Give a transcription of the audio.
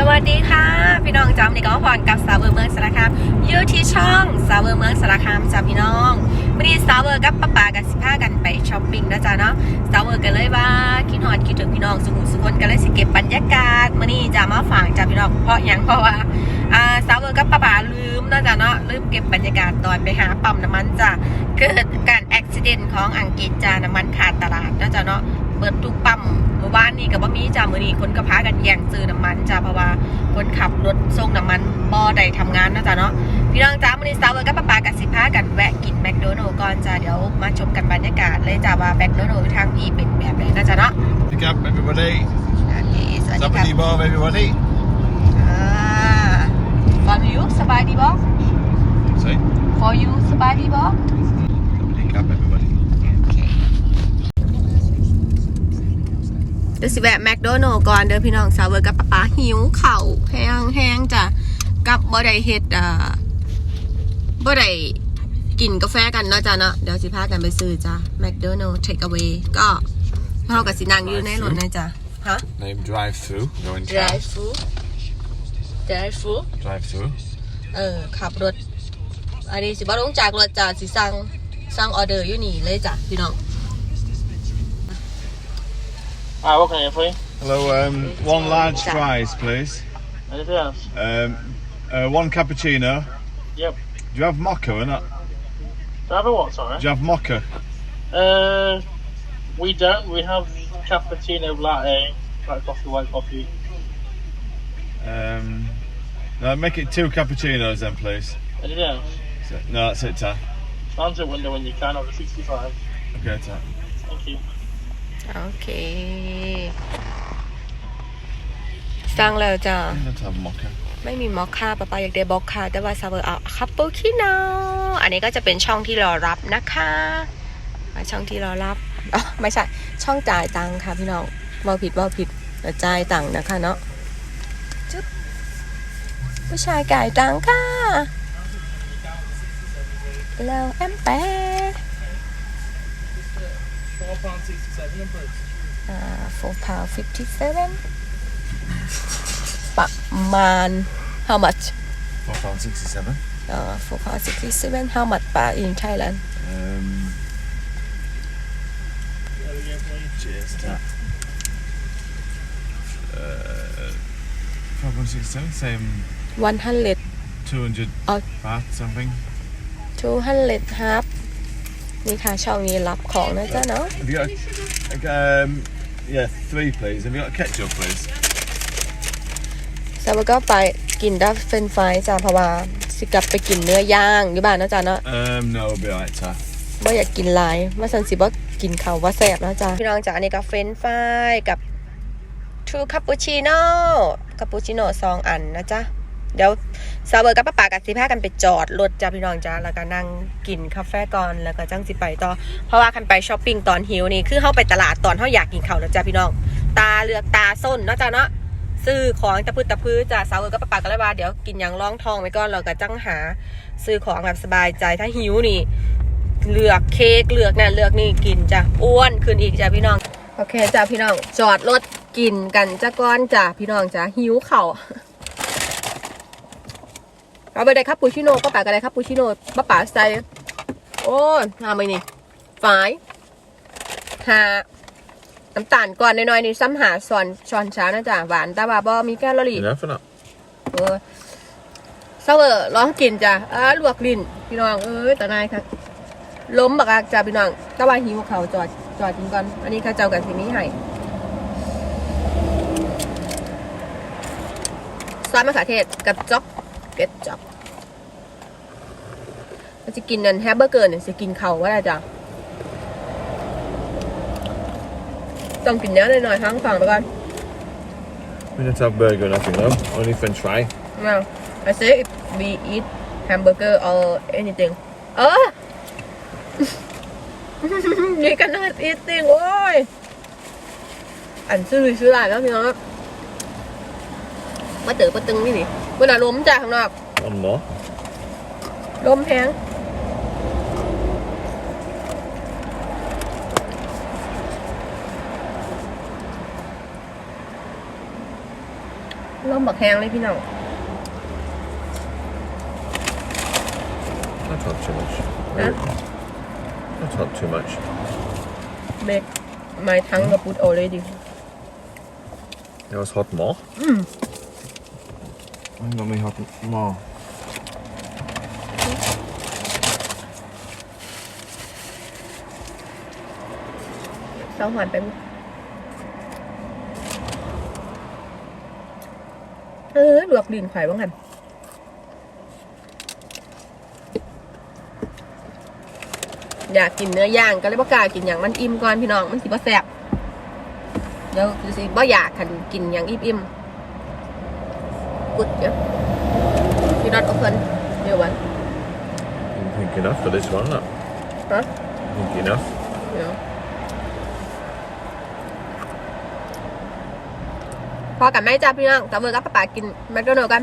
สวัสดีค่ะ พี่น้องจำนี่ก็มาพรกับสาวเวอร์เมืองสารคามอยู่ที่ช่องสาวเวอร์เมืองสารคามจ้าพี่น้องวันนี้สาวเวอร์กับป้าป๋ากับสิพากันไปช้อปปิ้งนะจ๊ะเนาะสาวเวอร์กันเลยว่าคิดฮอดคิดถึงพี่น้องสุขุมสุคนกันเลยสิเก็บบรรยากาศมื่อนี้จะมาฝากจ้าพี่น้องเพราะยังเพราะว่าอ่าสาวเวอร์กับป้าป๋าลืมนะจ๊ะเนาะลืมเก็บบรรยากาศตอนไปหาปั๊มน้ำมันจ้ะเกิดการอุบิเหตุของอังกฤษจ้าน้ำมันขาดตลาดนะจ๊ะเนาะ เปิดทุกปั๊มเมื่อวานนี้กับว่ามีจ้ามือนี้คนก็พากันแย่งซื้อน้ำมันจ้าเพราะว่าคนขับรถส่งน้ำมันบ่ได้ทำงานนะจ๊ะเนาะพี่น้องจ้ามือนี้สาวเวอร์กับป้าปากับสิพากันแวะกินแมคโดนัลด์ก่อนจ้าเดี๋ยวมาชมกันบรรยากาศเลยจ้าว่าแมคโดนัลด์ทางพีเป็นแบบไหนนะจ๊ะเนาะ Pick up everybody. โอเคสวัสดีครับ Zappity Bob everybody. อ่า for you สบายดีบ่ Say. for you สบายดีบ่ Pick up everybody. เดี๋ยวสิแวะแมคโดนัลด์ก่อนเด้อพี่น้องสาวเวอร์กับป้าป๋าหิวเข่าวแห้งแห้งจ้ะกับบ่ได้เฮ็ดอ่าบ่ได้กินกาแฟกันเนาะจ้ะเนาะเดี๋ยวสิพากันไปซื้อจ้ะแมคโดนัลด์เทคเอา a y ก็เฮากับสินั่งอยู่ในรถนะจ้ะฮะ Name drive through. Go in drive through drive through Drive through. เออขับรถ อันนี้สิบ่ลงจากรถจ้ะสิสั่งสั่งออเดอร์อยู่นี่เลยจ้ะพี่น้อง Ah, what can I get for you? Hello. Um, one large fries, please. Anything else? Um, uh, one cappuccino. Yep. Do you have mocha or not? Do I have a what, sorry? Do you have mocha? Uh, we don't. We have cappuccino, latte, black coffee, white coffee. Um, no, make it two cappuccinos then, please. Anything else? So- No, that's it, Ta. Stand to window when you can over 65. Okay, Ta. Thank you. โอเคสั่งแล้วจ้ะ I don't have mocha. ไม่มีมอคค่าป้าปาอยากได้บอกค่ะแต่ว่าซาเวอร์เอาคัปเปิลคิโนอันนี้ก็จะเป็นช่องที่รอรับนะคะอ่าช่องที่รอรับอ๋อไม่ใช่ ช่องจ่ายตังค่ะพี่น้องว่าผิดว่าผิดแต่จ่ายตังนะคะเนาะจุ๊บผู้ชายจ่ายตังค่ะแล้วแอมแปะอ่า Four pound sixty-seven in Bruce. Uh, four pound fifty-seven. But man, how much? Four pound sixty-seven. Uh, four pound sixty-seven. How much baht in Thailand? Um. Uh, four pound sixty-seven. Same. One hundred. Two hundred. Oh. baht something. Two hundred half นี่ค่ะช่องนี้รับของนะจ๊ะเนาะ Have you got a, um, yeah, three please. Have you got a ketchup please? สาวก็ไปกินดัฟเฟนไฟจ้ะเพราะว่าสิกลับไปกินเนื้อย่างอยู่บ้านนะจ๊ะเนาะ Um, no, it'll be alright, Ta. ว่าอยากกินหลายมาสันสิบ่กินเขาวว่าแสบนะจ๊ะพี่น้องจ๋าอันนี้ก็เฟรนช์ฟรายกับทูคาปูชิโน่คาปูชิโน่สองอันนะจ๊ะ เดี๋ยวซาเบอร์กับป้าปากับสิพากันไปจอดรถจ้ะพี่น้องจ้าแล้วก็นั่งกินกาแฟก่อนแล้วก็จังสิไปต่อเพราะว่าคันไปช้อปปิ้งตอนหิวนี่คือเข้าไปตลาดตอนเขาอยากกินเขาแล้วจ้ะพี่น้อง ตาเลือกตาส้นเนาะจ้ะเนาะซื้อของตะพื้ตะพื้จ้ะสาวเออกับป้าปาก็เลยว่าเดี๋ยวกินอย่างร่องทองไปก่อนแล้วก็จังหา ซื้อของแบบสบายใจถ้าหิวนี่ เลือกเค้กเลือกนั่นเลือกนี่กินจ้ะอ้วนขึ้นอีกจ้ะพี่น้อง โอเคจ้ะพี่น้องจอดรถกินกันจ้ะก้อนจ้ะพี่น้องจ้ะหิวเข่า เอาไปได้ครับปูชิโน่ป้าป๋าก็ได้ครับปูชิโน่ป้าป๋าใส่โอ้ยทำไมนี่ฝายหาน้ำตาลก่อนน้อยๆนี่ซ้ำหาซอนช้อนช้านะจ๊ะหวานแต่ว่าบ่มีแคลอรี่ Enough or not? เออเซาเวอร์ร้องกินจ้ะอ่าลวกลิ้นพี่น้องเอ้ยแต่นายค่ะล้มบักอักจ้ะพี่น้องแตะวันหิวเขาวจอดจอดกินก่อน อันนี้เข้าเจ้ากันทีนี้ให้ซอสมะเขือเทศกับจ๊อกเก็ดจ๊อก มันจะกินนั่นแฮมเบอร์เกอร์เนี่ยจะกินเขาวว่าอะไรจ้ะต้องกินเนื้อหน่อยๆทั้งฝั่งไปก่อน We don't have burger or nothing though. Only French fry. No, I say if we eat hamburger or anything. Oh! you cannot eating โอ้ยอันซื้อซื้อหลายแล้วพี่น้องมาเต๋อมาตึงนี่นี่เว ลาล้มจากข้างนอก One more. ล้มแพงลมบักแห้งเลยพี่น้อง That's not too much. Huh? That's not too much. make my tongue kaput already It was hot more. I got me hot more. เศร้าหวานไปมั้ย เออลวกดินไข่บ้างกันอยากกินเนื้อย่างก็เลยบ่กล้ากินอย่างมันอิ่มก่อนพี่น้องมันสิบ่แซ่บเดี๋ยวคือสิบ่อยากคันกินอย่างอิ่มๆกุดเดี๋ยว you not open เดี๋ยววัน I think enough for this one, look. ฮะ I think enough. เดี๋ยว พอกับแม่จ้าพี่น้องตะเวอกับป้าป๋ากินแมคโดนัลด์กัน